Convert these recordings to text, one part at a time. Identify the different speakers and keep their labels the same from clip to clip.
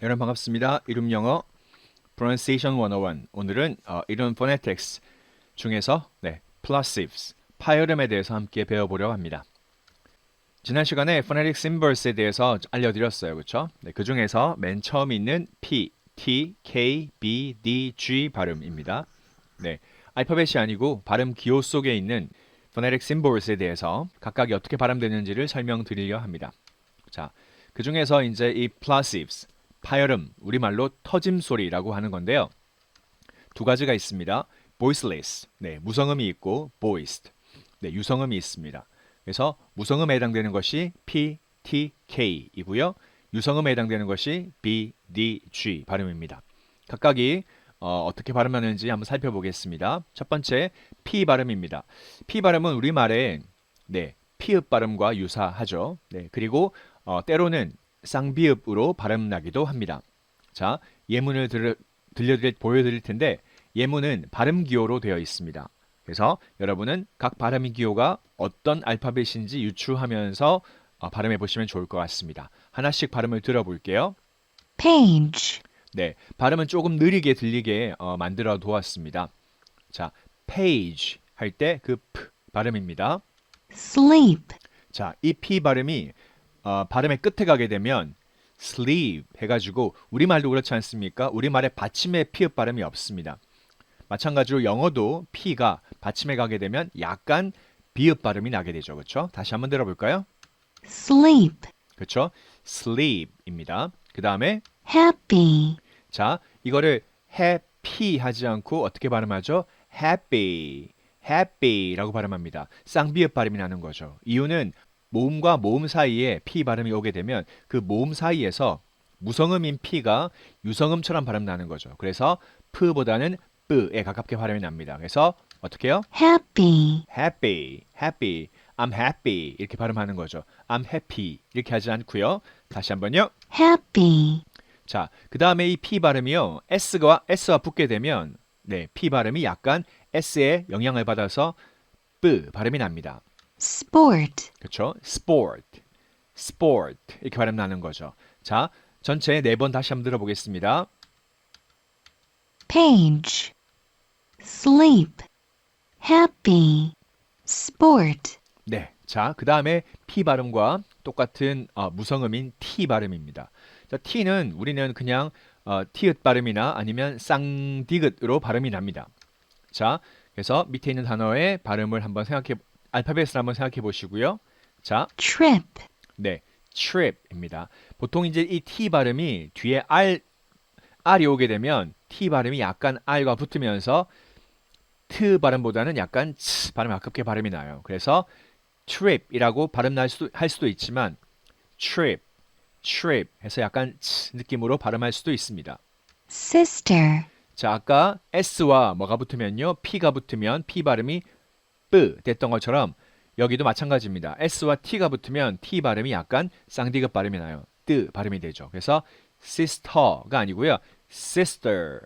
Speaker 1: 여러분 반갑습니다. 이름 영어 Pronunciation 101. 오늘은 어, 이름 phonetics 중에서 네, plosives, 파열음에 대해서 함께 배워보려고 합니다. 지난 시간에 phonetic symbols에 대해서 알려드렸어요. 그렇죠? 네, 그 중에서 맨 처음 있는 P, T, K, B, D, G 발음입니다. 네, 알파벳이 아니고 발음 기호 속에 있는 phonetic symbols에 대해서 각각이 어떻게 발음되는지를 설명드리려 합니다. 자, 그 중에서 이제 이 plosives, 파열음, 우리말로 터짐 소리라고 하는 건데요. 두 가지가 있습니다. voiceless, 네, 무성음이 있고 voiced, 네, 유성음이 있습니다. 그래서 무성음에 해당되는 것이 P, T, K이고요. 유성음에 해당되는 것이 B, D, G 발음입니다. 각각이 어, 떻게 발음하는지 한번 살펴보겠습니다. 첫 번째 P 발음입니다. P 발음은 우리말에 네, 피읍 발음과 유사하죠. 네, 그리고 어, 때로는 쌍비읍으로 발음나기도 합니다. 자, 예문을 들, 들려드릴 보여드릴 텐데 예문은 발음 기호로 되어 있습니다. 그래서 여러분은 각 발음 기호가 어떤 알파벳인지 유추하면서 어, 발음해 보시면 좋을 것 같습니다. 하나씩 발음을 들어볼게요.
Speaker 2: page,
Speaker 1: 네, 발음은 조금 느리게 들리게 어, 만들어 두었습니다. 자, page 할 때 그 p 발음입니다.
Speaker 2: sleep,
Speaker 1: 자, 이 p 발음이 어, 발음의 끝에 가게 되면 sleep 해가지고 우리말도 그렇지 않습니까? 우리말에 받침의 피읍 발음이 없습니다. 마찬가지로 영어도 p가 받침에 가게 되면 약간 비읍 발음이 나게 되죠. 그렇죠? 다시 한번 들어볼까요?
Speaker 2: sleep,
Speaker 1: 그렇죠? sleep입니다. 그 다음에
Speaker 2: happy,
Speaker 1: 자, 이거를 happy 하지 않고 어떻게 발음하죠? happy, happy라고 발음합니다. 쌍비읍 발음이 나는 거죠. 이유는 모음과 모음 사이에 p 발음이 오게 되면 그 모음 사이에서 무성음인 p가 유성음처럼 발음 나는 거죠. 그래서 p보다는 p에 가깝게 발음이 납니다. 그래서 어떻게 해요?
Speaker 2: happy,
Speaker 1: happy, happy, I'm happy 이렇게 발음하는 거죠. I'm happy 이렇게 하지 않고요. 다시 한번요.
Speaker 2: happy,
Speaker 1: 자, 그 다음에 이 P 발음이요. S가, S와 붙게 되면, 네, P 발음이 약간 S의 영향을 받아서 B 발음이 납니다.
Speaker 2: Sport,
Speaker 1: 그렇죠? sport, sport 이렇게 발음 나는 거죠. 자, 전체 네 번 다시 한번 들어보겠습니다.
Speaker 2: page, sleep, happy, sport,
Speaker 1: 네, 자, 그 다음에 P 발음과 똑같은 어, 무성음인 T 발음입니다. 자, T는 우리는 그냥 어, 티읕 발음이나 아니면 쌍디귿으로 발음이 납니다. 자, 그래서 밑에 있는 단어의 발음을 한번 생각해, 알파벳을 한번 생각해 보시고요. 자,
Speaker 2: trip,
Speaker 1: 네, trip입니다. 보통 이제 이 T 발음이 뒤에 R, R이 오게 되면 T 발음이 약간 R과 붙으면서 트 발음보다는 약간 츠 발음 가깝게 발음이 나요. 그래서 trip이라고 발음 날 수도 할 수도 있지만 trip, trip 해서 약간 츠 느낌으로 발음할 수도 있습니다.
Speaker 2: sister,
Speaker 1: 자, 아까 S와 뭐가 붙으면요. P가 붙으면 P 발음이 뿌 됐던 것처럼 여기도 마찬가지입니다. S와 T가 붙으면 T 발음이 약간 쌍디귿 발음이 나요. 뜨 발음이 되죠. 그래서 sister가 아니고요. sister,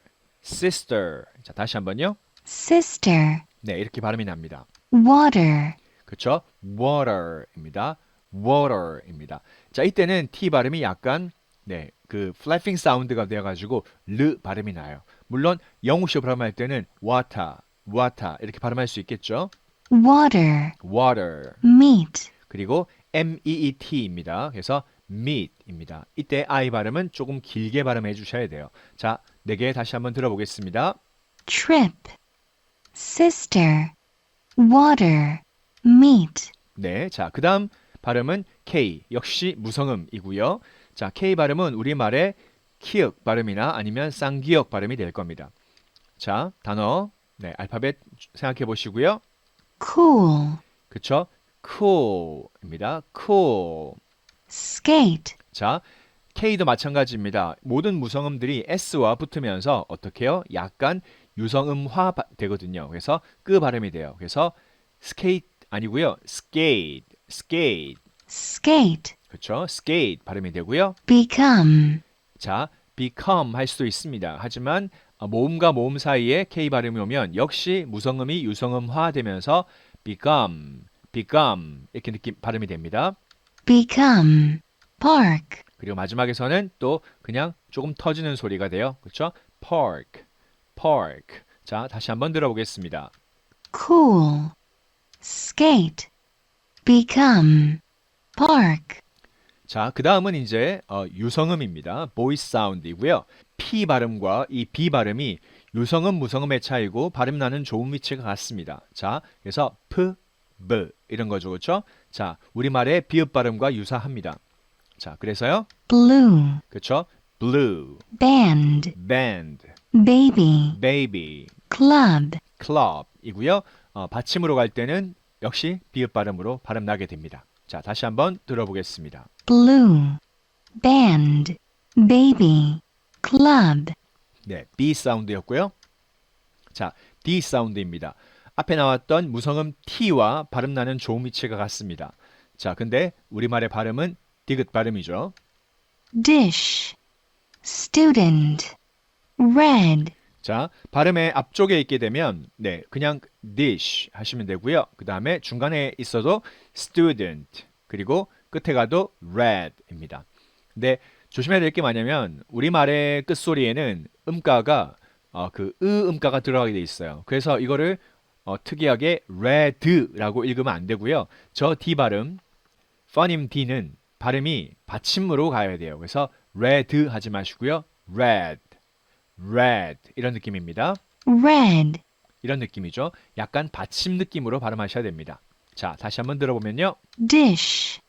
Speaker 1: sister. 자, 다시 한번요.
Speaker 2: sister,
Speaker 1: 네, 이렇게 발음이 납니다.
Speaker 2: water,
Speaker 1: 그렇죠? water입니다. water입니다. 자, 이때는 T 발음이 약간 네, 그 flapping 사운드가 되어 가지고 르 발음이 나요. 물론 영우시 발음할 때는 water, water 이렇게 발음할 수 있겠죠?
Speaker 2: Water,
Speaker 1: water.
Speaker 2: meat,
Speaker 1: 그리고 M E. 그래서 meat입니다. 이때 I 발음은 조금 길게 발음해 주셔야 돼요. 자, 네 개 다시 한번 들어보겠습니다.
Speaker 2: trip, sister, water, meat,
Speaker 1: 네, 자, 그 다음 발음은 K, 역시 무성음이고요. 자, K 발음은 우리말의 키읔 발음이나 아니면 쌍기역 발음이 될 겁니다. 자, 단어, 네, 알파벳 생각해 보시고요.
Speaker 2: Cool,
Speaker 1: 그쵸? cool입니다. cool.
Speaker 2: skate,
Speaker 1: 자, K도 마찬가지입니다. 모든 무성음들이 S와 붙으면서 어떻게 해요? 약간 유성음화 바- 되거든요. 그래서 끄 발음이 돼요. 그래서 skate 아니고요. skate, skate.
Speaker 2: skate,
Speaker 1: 그렇죠? skate 발음이 되고요.
Speaker 2: become,
Speaker 1: 자, become 할 수도 있습니다. 하지만 어, 모음과 모음 사이에 K 발음이 오면 역시 무성음이 유성음화 되면서 become, become 이렇게 느낌 발음이 됩니다.
Speaker 2: become, park,
Speaker 1: 그리고 마지막에서는 또 그냥 조금 터지는 소리가 돼요. 그렇죠? park, park. 자, 다시 한번 들어보겠습니다.
Speaker 2: cool, skate, become, park,
Speaker 1: 자, 그 다음은 이제 어, 유성음입니다. voice sound이고요. P 발음과 이 B 발음이 유성음, 무성음의 차이고 발음 나는 좋은 위치가 같습니다. 자, 그래서 P, B 이런 거죠, 그렇죠? 자, 우리말의 비읍 발음과 유사합니다. 자, 그래서요,
Speaker 2: blue,
Speaker 1: 그렇죠? Blue,
Speaker 2: band,
Speaker 1: band,
Speaker 2: baby,
Speaker 1: baby,
Speaker 2: club,
Speaker 1: club이고요. 어, 받침으로 갈 때는 역시 비읍 발음으로 발음 나게 됩니다. 자, 다시 한번 들어보겠습니다.
Speaker 2: blue, band, baby, club,
Speaker 1: 네, B 사운드였고요. 자, D 사운드입니다. 앞에 나왔던 무성음 T와 발음 나는 좋은 위치가 같습니다. 자, 근데 우리말의 발음은 디귿 발음이죠.
Speaker 2: dish, student, red,
Speaker 1: 자, 발음의 앞쪽에 있게 되면 네, 그냥 dish 하시면 되고요. 그 다음에 중간에 있어도 student 그리고 끝에 가도 red입니다. 근데 조심해야 될 게 뭐냐면 우리말의 끝소리에는 음가가 어, 그으 음가가 들어가게 돼 있어요. 그래서 이거를 어, 특이하게 red라고 읽으면 안 되고요. 저 D 발음, 퍼님 D는 발음이 받침으로 가야 돼요. 그래서 red 하지 마시고요. red, red 이런 느낌입니다.
Speaker 2: red,
Speaker 1: 이런 느낌이죠. 약간 받침 느낌으로 발음하셔야 됩니다. 자, 다시 한번 들어보면요.
Speaker 2: dish,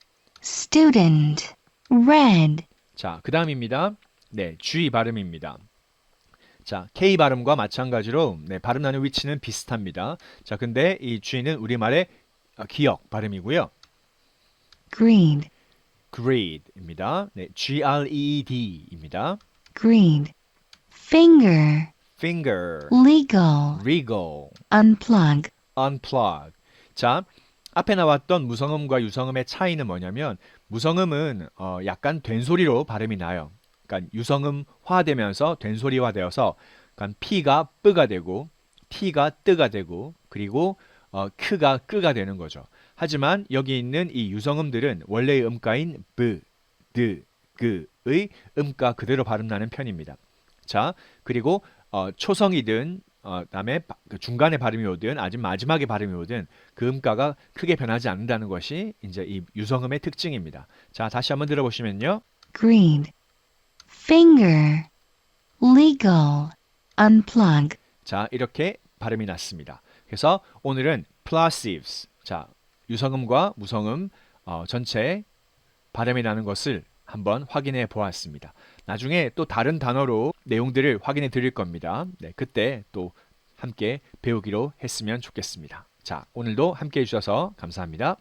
Speaker 2: student, red,
Speaker 1: 자, 그 다음입니다. 네, G 발음입니다. 자, K 발음과 마찬가지로 네, 발음 나는 위치는 비슷합니다. 자, 근데 이 G는 우리말의 어, 기억 발음이고요.
Speaker 2: greed,
Speaker 1: greed입니다. 네, G-R-E-E-D입니다.
Speaker 2: greed, finger,
Speaker 1: finger,
Speaker 2: legal,
Speaker 1: regal,
Speaker 2: unplug,
Speaker 1: unplug. 자, 앞에 나왔던 무성음과 유성음의 차이는 뭐냐면 무성음은 어, 약간 된소리로 발음이 나요. 그러니까 유성음화되면서 된소리화되어서 그러니까 P가 P가 되고 T가 뜨가 되고 그리고 어, 크가 끄가 되는 거죠. 하지만 여기 있는 이 유성음들은 원래의 음가인 B, D, 그의 음가 그대로 발음 나는 편입니다. 자, 그리고 어, 초성이든 어, 다음에 바- 그 중간에 발음이 오든 아직 마지막에 발음이 오든 그 음가가 크게 변하지 않는다는 것이 이제 이 유성음의 특징입니다. 자, 다시 한번 들어보시면요.
Speaker 2: greed, finger, legal, unplug,
Speaker 1: 자, 이렇게 발음이 났습니다. 그래서 오늘은 plosives, 자, 유성음과 무성음 어, 전체 발음이 나는 것을 한번 확인해 보았습니다. 나중에 또 다른 단어로 내용들을 확인해 드릴 겁니다. 네, 그때 또 함께 배우기로 했으면 좋겠습니다. 자, 오늘도 함께 해주셔서 감사합니다.